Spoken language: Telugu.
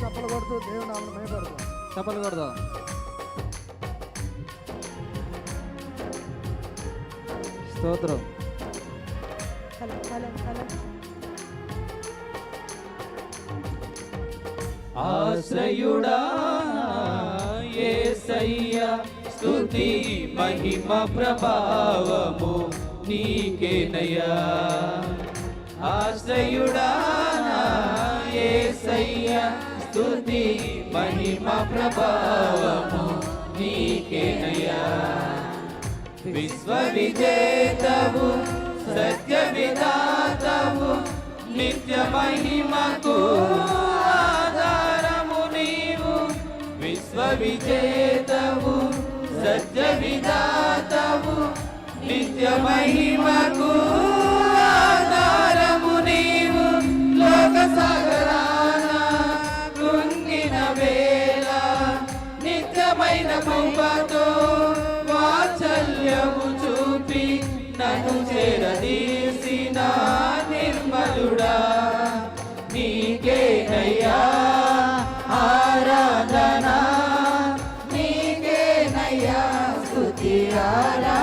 చప్పలు కొడుతూ దేవుని నామను చప్పలు కొడదాం. స్తోత్రం. హలో హలో హలో ఆశ్రయుడా యేసయ్య స్తుతి మహిమ ప్రభావము నీకేనయ్యా. ఆశ్రయుడా స్థుతి మహిమ ప్రభావము నీకేనయ్యా విశ్వ విజేతవు సత్య విధాతవు నిత్య మహిమకు ఆధారము నీవు. విశ్వ విజేతవు సత్య విధాతవు నిత్య మహిమకు పంపతో వాత్సల్యము చూపి నన్ను చేరదీసిన నిర్మలుడా. నీకేనయ్యా ఆరాధనా. నీకేనయ్యా స్తుతి ఆరా.